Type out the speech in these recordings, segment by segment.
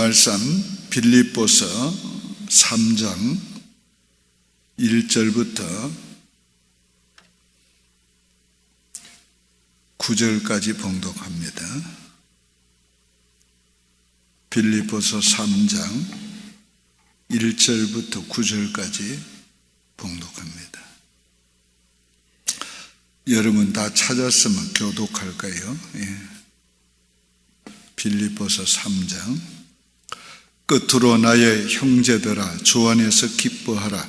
말씀 빌립보서 3장 1절부터 9절까지 봉독합니다. 빌립보서 3장 1절부터 9절까지 봉독합니다. 여러분 다 찾았으면 교독할까요? 예. 빌립보서 3장 끝으로 나의 형제들아 주 안에서 기뻐하라.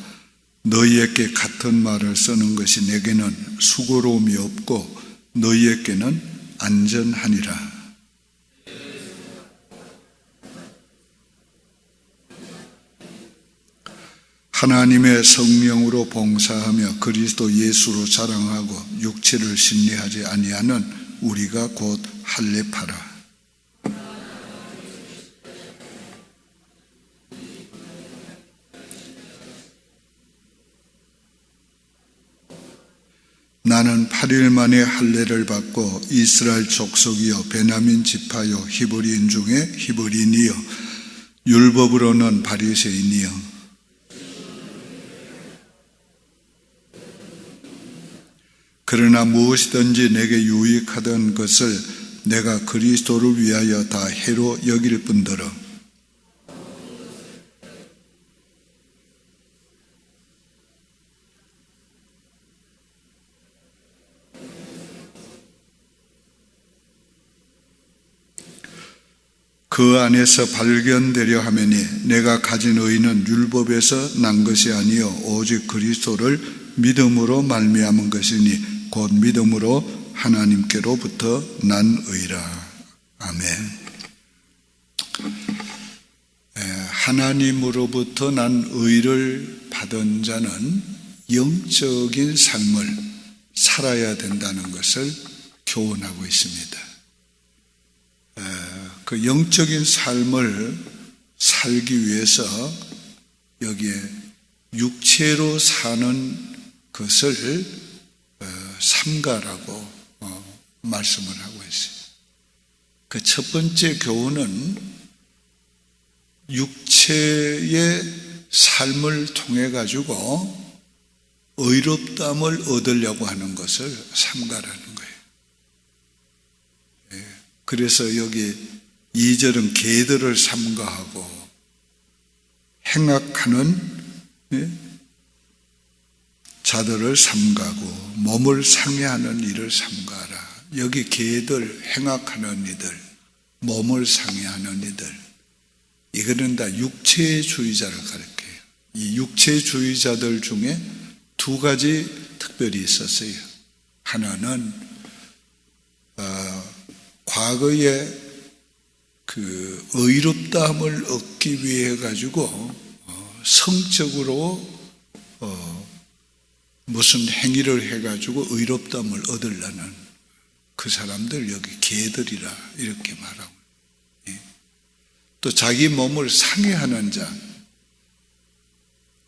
너희에게 같은 말을 쓰는 것이 내게는 수고로움이 없고 너희에게는 안전하니라. 하나님의 성령으로 봉사하며 그리스도 예수로 자랑하고 육체를 신뢰하지 아니하는 우리가 곧 할례파라 나는 8일 만에 할례를 받고 이스라엘 족속이요 베냐민 지파요 히브리인 중에 히브리인이요 율법으로는 바리새인이요 그러나 무엇이든지 내게 유익하던 것을 내가 그리스도를 위하여 다 해로 여길 뿐더러 그 안에서 발견되려 하매니 내가 가진 의는 율법에서 난 것이 아니요 오직 그리스도를 믿음으로 말미암은 것이니 곧 믿음으로 하나님께로부터 난 의라 아멘. 에, 하나님으로부터 난 의를 받은 자는 영적인 삶을 살아야 된다는 것을 교훈하고 있습니다. 에, 그 영적인 삶을 살기 위해서 여기에 육체로 사는 것을 어, 삼가라고 어, 말씀을 하고 있어요. 그 첫 번째 교훈은 육체의 삶을 통해 가지고 의롭담을 얻으려고 하는 것을 삼가라는 거예요. 예, 그래서 여기 2절은 개들을 삼가하고 행악하는 예, 자들을 삼가고 몸을 상해하는 일을 삼가라. 여기 개들 행악하는 이들, 몸을 상해하는 이들, 이거는 다 육체주의자를 가리켜요. 이 육체주의자들 중에 두 가지 특별히 있었어요. 하나는 어, 과거에 그 의롭다함을 얻기 위해 가지고 어, 성적으로 어, 무슨 행위를 해가지고 의롭담을 얻으려는 그 사람들 여기 개들이라 이렇게 말하고 예. 또 자기 몸을 상해하는 자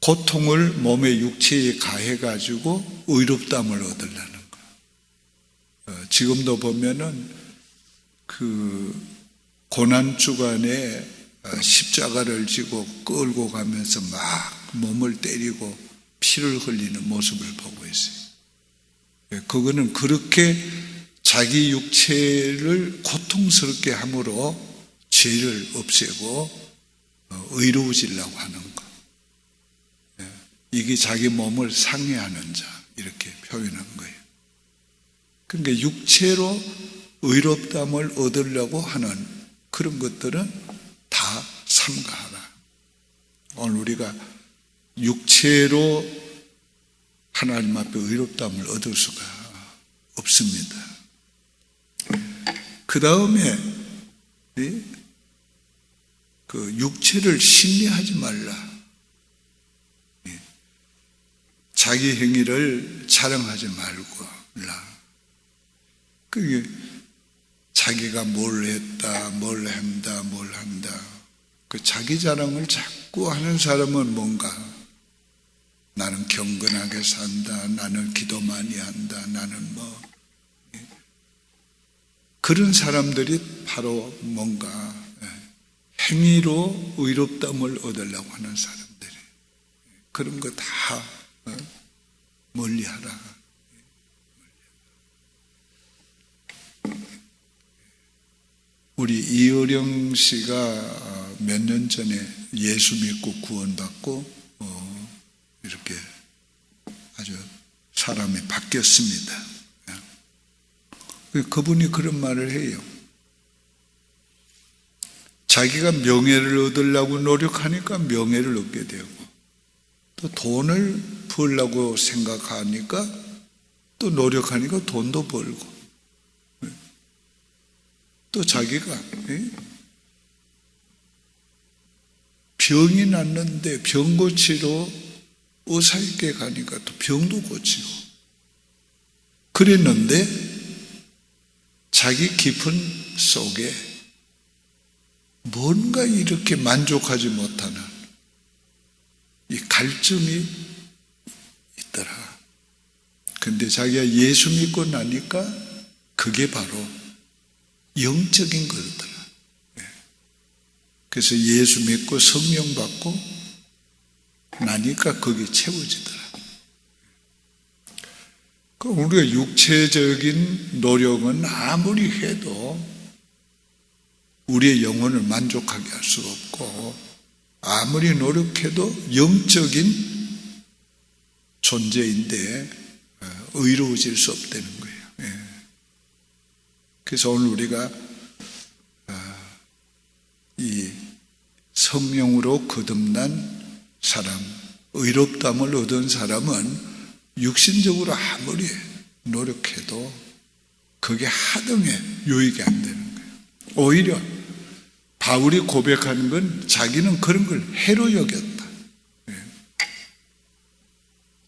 고통을 몸의 육체에 가해가지고 의롭담을 얻으려는 거 어, 지금도 보면은 그 고난 주간에 어, 십자가를 지고 끌고 가면서 막 몸을 때리고 피를 흘리는 모습을 보고 있어요. 예, 그거는 그렇게 자기 육체를 고통스럽게 함으로 죄를 없애고 어, 의로워지려고 하는 것. 예, 이게 자기 몸을 상해하는 자 이렇게 표현한 거예요. 그러니까 육체로 의롭담을 얻으려고 하는 그런 것들은 다 삼가하라. 오늘 우리가 육체로 하나님 앞에 의롭담을 얻을 수가 없습니다. 그 다음에 그 육체를 신뢰하지 말라. 자기 행위를 자랑하지 말고 라. 그게 자기가 뭘 했다, 뭘 한다, 뭘 한다. 그 자기 자랑을 자꾸 하는 사람은 뭔가 나는 경건하게 산다. 나는 기도 많이 한다. 나는 뭐 그런 사람들이 바로 뭔가 행위로 의롭담을 얻으려고 하는 사람들이 그런 거다 어, 멀리 하라. 우리 이어령 씨가 몇 년 전에 예수 믿고 구원받고 어, 이렇게 아주 사람이 바뀌었습니다. 그분이 그런 말을 해요. 자기가 명예를 얻으려고 노력하니까 명예를 얻게 되고 또 돈을 벌려고 생각하니까 또 노력하니까 돈도 벌고 또 자기가 예? 병이 났는데 병 고치러 의사에게 가니까 또 병도 고치고 그랬는데 자기 깊은 속에 뭔가 이렇게 만족하지 못하는 이 갈증이 있더라. 근데 자기가 예수 믿고 나니까 그게 바로 영적인 거더라. 예. 그래서 예수 믿고 성령 받고 나니까 그게 채워지더라. 그 우리가 육체적인 노력은 아무리 해도 우리의 영혼을 만족하게 할 수 없고 아무리 노력해도 영적인 존재인데 어, 의로워질 수 없다는. 그래서 오늘 우리가 어, 이 성령으로 거듭난 사람, 의롭담을 얻은 사람은 육신적으로 아무리 노력해도 그게 하등에 유익이 안 되는 거예요. 오히려 바울이 고백하는 건 자기는 그런 걸 해로 여겼다. 예.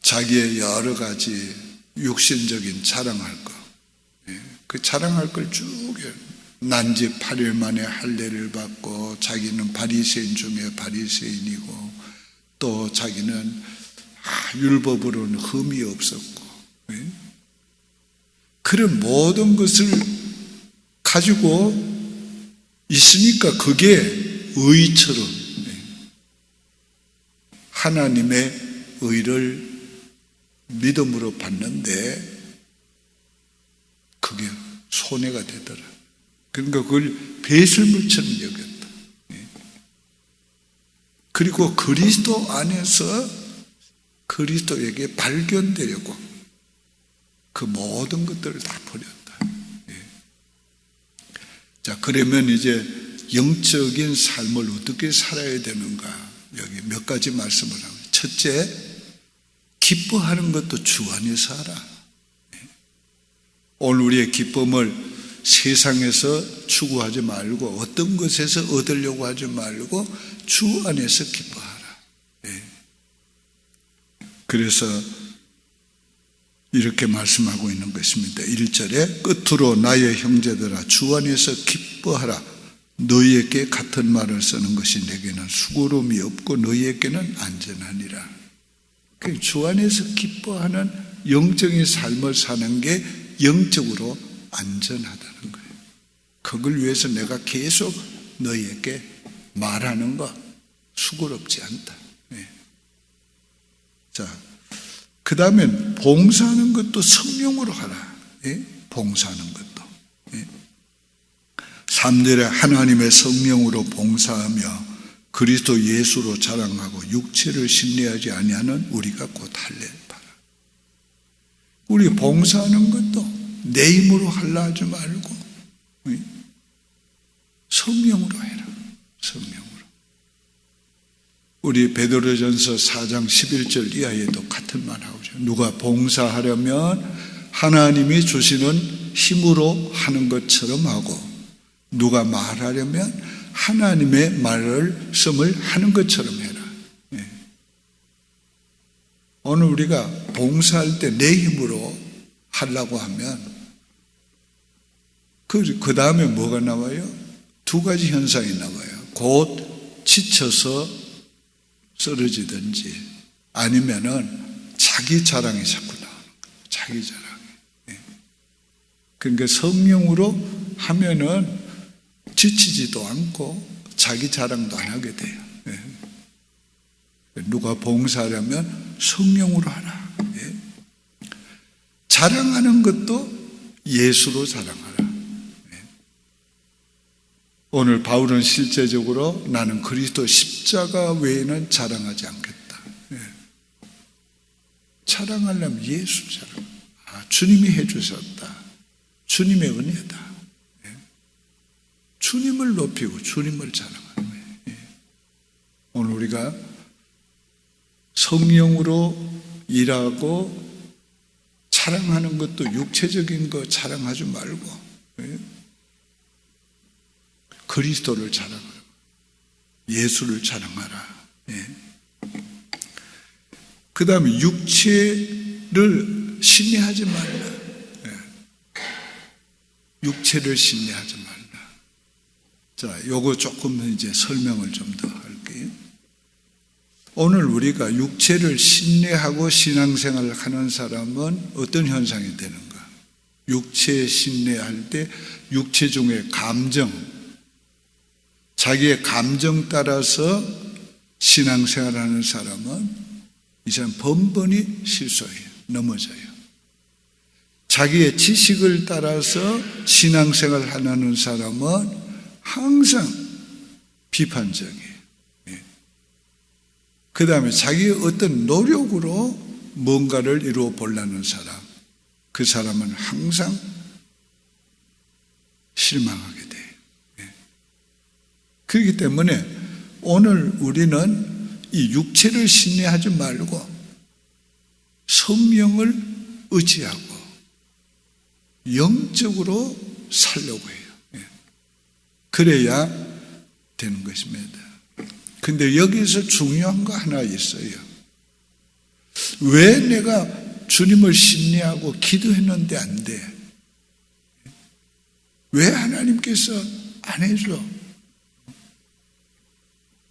자기의 여러 가지 육신적인 자랑할 거, 예. 그 자랑할 걸 쭉 난지 8일 만에 할례를 받고 자기는 바리새인 중에 바리새인이고 또 자기는 아, 율법으로는 흠이 없었고 예. 그런 모든 것을 가지고 있으니까 그게 의처럼 예. 하나님의 의를 믿음으로 받는데 그게 손해가 되더라. 그러니까 그걸 배설물처럼 여겼다. 예. 그리고 그리스도 안에서 그리스도에게 발견되려고 그 모든 것들을 다 버렸다. 예. 자, 그러면 이제 영적인 삶을 어떻게 살아야 되는가? 여기 몇 가지 말씀을 하고. 첫째, 기뻐하는 것도 주 안에서 하라. 예. 오늘 우리의 기쁨을 세상에서 추구하지 말고 어떤 것에서 얻으려고 하지 말고 주 안에서 기뻐하라. 예. 그래서 이렇게 말씀하고 있는 것입니다. 1절에 끝으로 나의 형제들아 주 안에서 기뻐하라. 너희에게 같은 말을 쓰는 것이 내게는 수고로움이 없고 너희에게는 안전하니라. 그주 안에서 기뻐하는 영적인 삶을 사는 게 영적으로 안전하다는 거예요. 그걸 위해서 내가 계속 너희에게 말하는 거 수고롭지 않다. 네. 자, 그 다음엔 봉사하는 것도 성령으로 하라. 예? 봉사하는 것도. 예? 3절에 하나님의 성령으로 봉사하며 그리스도 예수로 자랑하고 육체를 신뢰하지 아니하는 우리가 곧 할례. 우리 봉사하는 것도 내 힘으로 하려 하지 말고 예? 성령으로 해라. 성령으로. 우리 베드로전서 4장 11절 이하에도 같은 말 하죠. 누가 봉사하려면 하나님이 주시는 힘으로 하는 것처럼 하고 누가 말하려면 하나님의 말을 씀을 하는 것처럼 해라. 예. 오늘 우리가 봉사할 때 내 힘으로 하려고 하면 그, 그 다음에 뭐가 나와요? 두 가지 현상이 나와요. 곧 지쳐서 쓰러지든지 아니면은 자기 자랑이 자꾸 거예요. 자기 자랑. 예. 그러니까 성령으로 하면은 지치지도 않고 자기 자랑도 안 하게 돼요. 예. 누가 봉사하려면 성령으로 하라. 예. 자랑하는 것도 예수로 자랑하라. 예. 오늘 바울은 실제적으로 나는 그리스도 십자가 외에는 자랑하지 않겠다. 예. 자랑하려면 예수 자랑. 아, 주님이 해주셨다. 주님의 은혜다. 예. 주님을 높이고 주님을 자랑하는 거예요. 예. 오늘 우리가 성령으로 일하고 자랑하는 것도 육체적인 거 자랑하지 말고 예? 그리스도를 자랑하라. 예수를 자랑하라. 예. 그 다음에 육체를 신뢰하지 말라. 예. 육체를 신뢰하지 말라. 자, 요거 조금 이제 설명을 좀더 할게요. 오늘 우리가 육체를 신뢰하고 신앙생활을 하는 사람은 어떤 현상이 되는가? 육체 신뢰할 때 육체 중에 감정, 자기의 감정 따라서 신앙생활 하는 사람은 이 사람 번번이 실수해요. 넘어져요. 자기의 지식을 따라서 신앙생활 하는 사람은 항상 비판적이에요. 그 다음에 자기의 어떤 노력으로 뭔가를 이루어 보려는 사람, 그 사람은 항상 실망하게 돼요. 예. 그렇기 때문에 오늘 우리는 이 육체를 신뢰하지 말고 성령을 의지하고 영적으로 살려고 해요. 예. 그래야 되는 것입니다. 근데 여기서 중요한 거 하나 있어요. 왜 내가 주님을 신뢰하고 기도했는데 안 돼? 왜 하나님께서 안 해줘?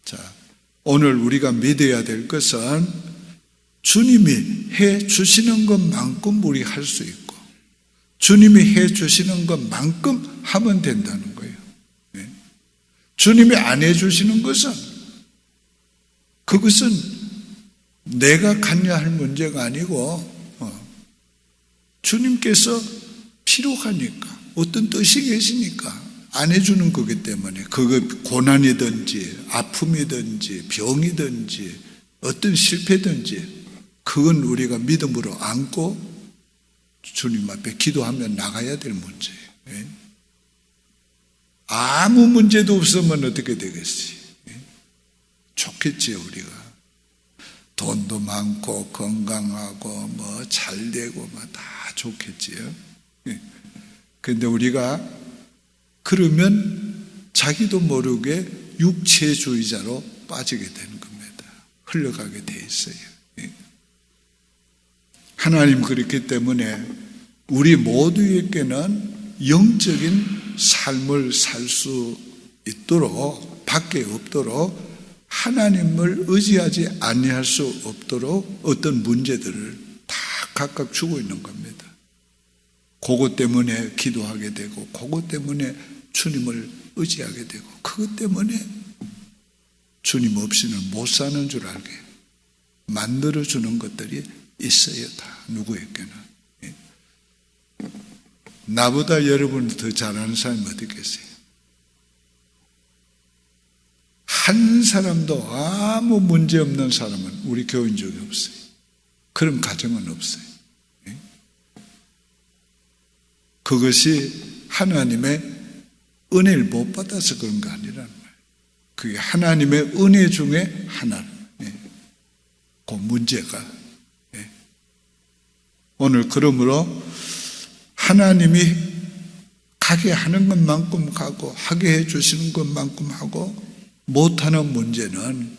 자, 오늘 우리가 믿어야 될 것은 주님이 해 주시는 것만큼 우리 할 수 있고, 주님이 해 주시는 것만큼 하면 된다는 거예요. 네. 주님이 안 해 주시는 것은 그것은 내가 관여할 문제가 아니고 어, 주님께서 필요하니까 어떤 뜻이 계시니까 안 해주는 거기 때문에 그거 고난이든지 아픔이든지 병이든지 어떤 실패든지 그건 우리가 믿음으로 안고 주님 앞에 기도하면 나가야 될 문제예요. 예? 아무 문제도 없으면 어떻게 되겠어요? 예? 좋겠지요, 우리가. 돈도 많고, 건강하고, 뭐, 잘 되고, 뭐, 다 좋겠지요. 예. 근데 우리가 그러면 자기도 모르게 육체주의자로 빠지게 되는 겁니다. 흘러가게 돼 있어요. 예. 하나님 그렇기 때문에 우리 모두에게는 영적인 삶을 살 수 있도록 밖에 없도록 하나님을 의지하지 아니할 수 없도록 어떤 문제들을 다 각각 주고 있는 겁니다. 그것 때문에 기도하게 되고 그것 때문에 주님을 의지하게 되고 그것 때문에 주님 없이는 못 사는 줄 알게 만들어 주는 것들이 있어요 다 누구에게나 예. 나보다 여러분 더 잘하는 사람이 어디 계세요? 한 사람도 아무 문제 없는 사람은 우리 교인 중에 없어요. 그런 가정은 없어요. 예? 그것이 하나님의 은혜를 못 받아서 그런 거 아니라는 거예요. 그게 하나님의 은혜 중에 하나. 예. 그 문제가. 예. 오늘 그러므로 하나님이 가게 하는 것만큼 가고 하게 해 주시는 것만큼 하고 못하는 문제는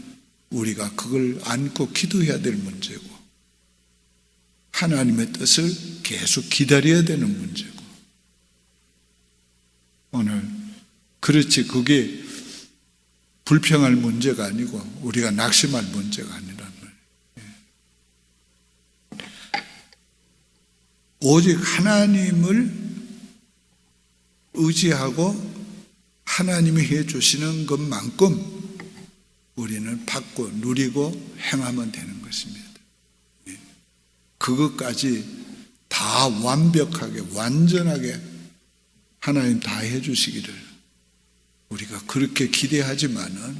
우리가 그걸 안고 기도해야 될 문제고 하나님의 뜻을 계속 기다려야 되는 문제고 오늘 그렇지 그게 불평할 문제가 아니고 우리가 낙심할 문제가 아니란 말이에요. 오직 하나님을 의지하고 하나님이 해 주시는 것만큼 우리는 받고 누리고 행하면 되는 것입니다. 예. 그것까지 다 완벽하게 완전하게 하나님 다 해 주시기를 우리가 그렇게 기대하지만은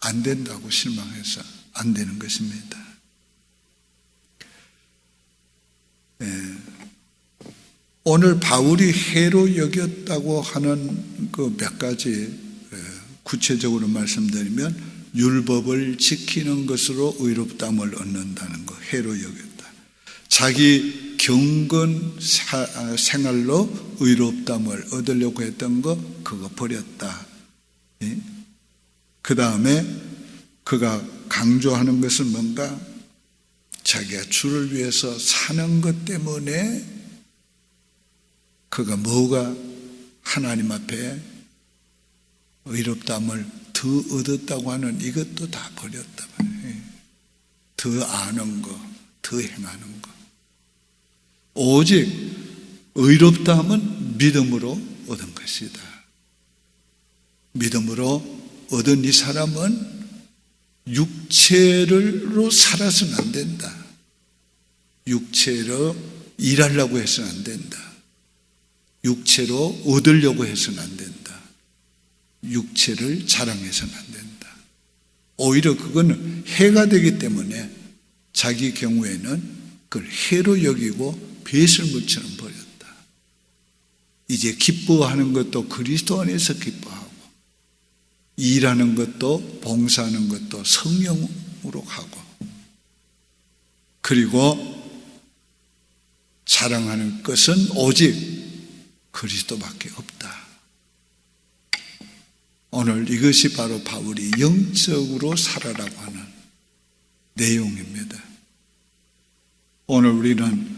안 된다고 실망해서 안 되는 것입니다. 오늘 바울이 해로 여겼다고 하는 그 몇 가지 예, 구체적으로 말씀드리면 율법을 지키는 것으로 의롭담을 얻는다는 거 해로 여겼다. 자기 경건 사- 생활로 의롭담을 얻으려고 했던 거 그거 버렸다. 그 다음에 그가 강조하는 것은 뭔가 자기가 주를 위해서 사는 것 때문에 그가 뭐가 하나님 앞에 의롭담을 더 얻었다고 하는 이것도 다 버렸다 말이에요. 더 아는 거, 더 행하는 거. 오직 의롭다함은 믿음으로 얻은 것이다. 믿음으로 얻은 이 사람은 육체로 살아서는 안 된다. 육체로 일하려고 해서는 안 된다. 육체로 얻으려고 해서는 안 된다. 육체를 자랑해서는 안 된다. 오히려 그거는 해가 되기 때문에 자기 경우에는 그걸 해로 여기고 배설물처럼 버렸다. 이제 기뻐하는 것도 그리스도 안에서 기뻐하고 일하는 것도 봉사하는 것도 성령으로 하고 그리고 자랑하는 것은 오직 그리스도밖에 없다. 오늘 이것이 바로 바울이 영적으로 살아라고 하는 내용입니다. 오늘 우리는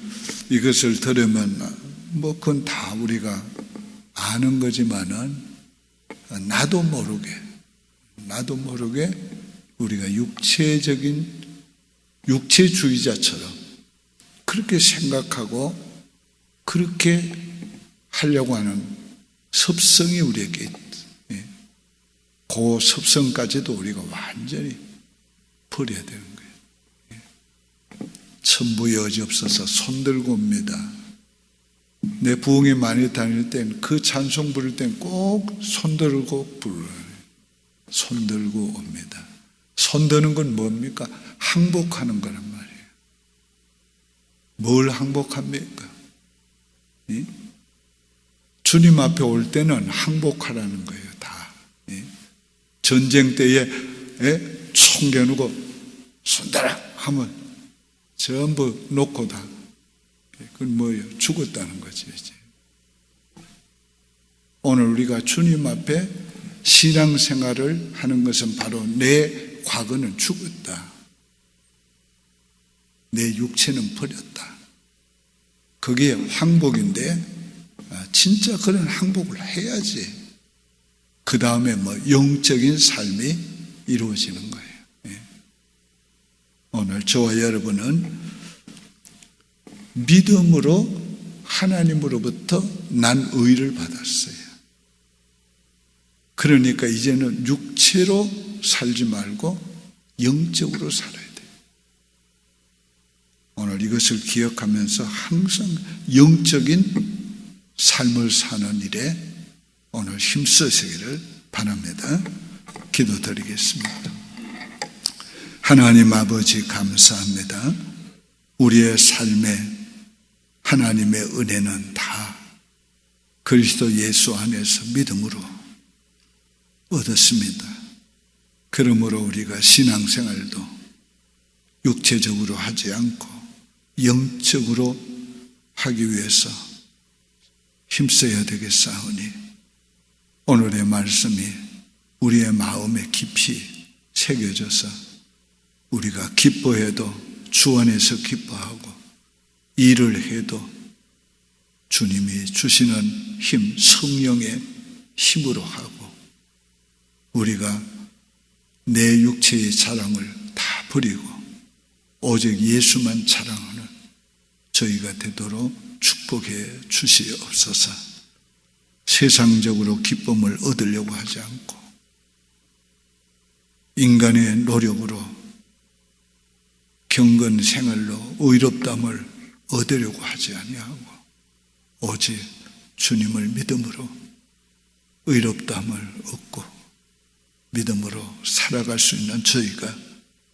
이것을 들으면 뭐 그건 다 우리가 아는 거지만은 나도 모르게 나도 모르게 우리가 육체적인 육체주의자처럼 그렇게 생각하고 그렇게 하려고 하는 섭성이 우리에게 있다. 예. 그 섭성까지도 우리가 완전히 버려야 되는 거예요. 예. 천부 여지 없어서 손들고 옵니다. 내 부흥이 많이 다닐 땐 그 찬송 부를 땐 꼭 손들고 불러요. 손들고 옵니다. 손드는 건 뭡니까? 항복하는 거란 말이에요. 뭘 항복합니까? 예? 주님 앞에 올 때는 항복하라는 거예요, 다. 예? 전쟁 때에 예? 총 겨누고 손대라 하면 전부 놓고 다. 그건 뭐예요? 죽었다는 거지, 이제. 오늘 우리가 주님 앞에 신앙생활을 하는 것은 바로 내 과거는 죽었다. 내 육체는 버렸다. 그게 항복인데 아, 진짜 그런 항복을 해야지. 그 다음에 뭐 영적인 삶이 이루어지는 거예요. 예. 오늘 저와 여러분은 믿음으로 하나님으로부터 난 의를 받았어요. 그러니까 이제는 육체로 살지 말고 영적으로 살아야 돼요. 오늘 이것을 기억하면서 항상 영적인 삶을 사는 일에 오늘 힘쓰시기를 바랍니다. 기도드리겠습니다. 하나님 아버지 감사합니다. 우리의 삶에 하나님의 은혜는 다 그리스도 예수 안에서 믿음으로 얻었습니다. 그러므로 우리가 신앙생활도 육체적으로 하지 않고 영적으로 하기 위해서 힘써야 되겠사오니 오늘의 말씀이 우리의 마음에 깊이 새겨져서 우리가 기뻐해도 주 안에서 기뻐하고 일을 해도 주님이 주시는 힘, 성령의 힘으로 하고 우리가 내 육체의 자랑을 다 버리고 오직 예수만 자랑하는 저희가 되도록 축복해 주시옵소서. 세상적으로 기쁨을 얻으려고 하지 않고 인간의 노력으로 경건 생활로 의롭담을 얻으려고 하지 아니하고 오직 주님을 믿음으로 의롭담을 얻고 믿음으로 살아갈 수 있는 저희가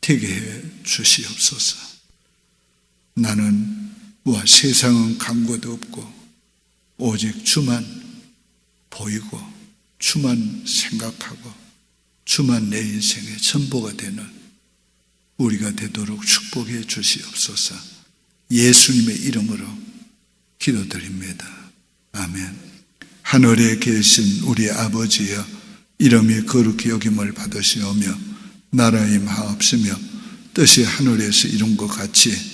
되게 해 주시옵소서. 나는 와 세상은 강고도 없고 오직 주만 보이고 주만 생각하고 주만 내 인생의 전부가 되는 우리가 되도록 축복해 주시옵소서. 예수님의 이름으로 기도드립니다. 아멘. 하늘에 계신 우리 아버지여 이름이 거룩히 여김을 받으시오며 나라의 마옵시며 뜻이 하늘에서 이룬 것 같이